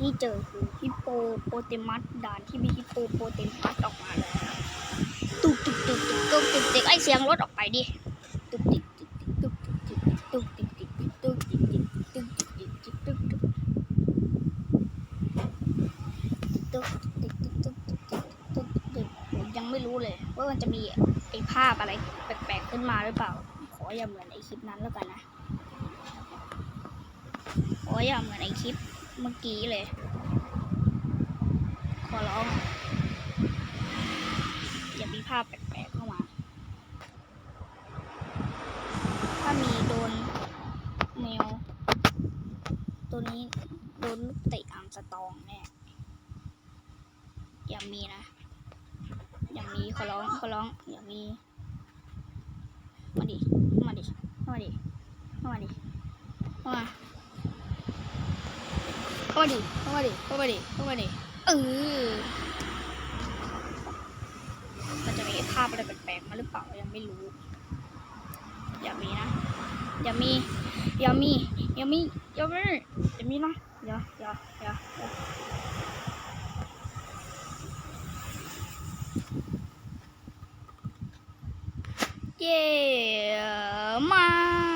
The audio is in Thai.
ที่เจอคือฮิปโปโปเตมัสด่านที่มีฮิปโปโปเตมัสออกมาแล้วตุกตุกตุกตุกตุกตุกตุกไอเสียงรถออกไปดิตุกติกตุกติกตุกติกตุกติกตุกติกตุกติกตุกติกตุกติกตุกติกตุกตุกติกตุกตุกตุกตุกตุกตุกผมยังไม่รู้เลยว่ามันจะมีไอภาพอะไรแปลกๆขึ้นมาหรือเปล่า ขออย่าเหมือนไอคลิปนั้นแล้วกันนะขออย่าเหมือนไอคลิป เมื่อกี้เลย ขอร้องอย่ามีภาพแปลกๆเข้ามา ถ้ามีโดนแมว ตัวนี้โดนลูกเตะอัมสตองแน่อย่ามีนะ อย่ามีขอร้องขอร้องอย่ามี มาดิ มาดิ มาดิ มาดิ มา มาดิเข้ามาดิเข้ามาดิเข้ามาดิเออมันจะมีภาพอะไรแปลกๆมาหรือเปล่ายังไม่รู้ อย่ามีนะ อย่ามี อย่ามี อย่ามี อย่ามีอย่ามีนะอย่าอย่าอย่าอย่า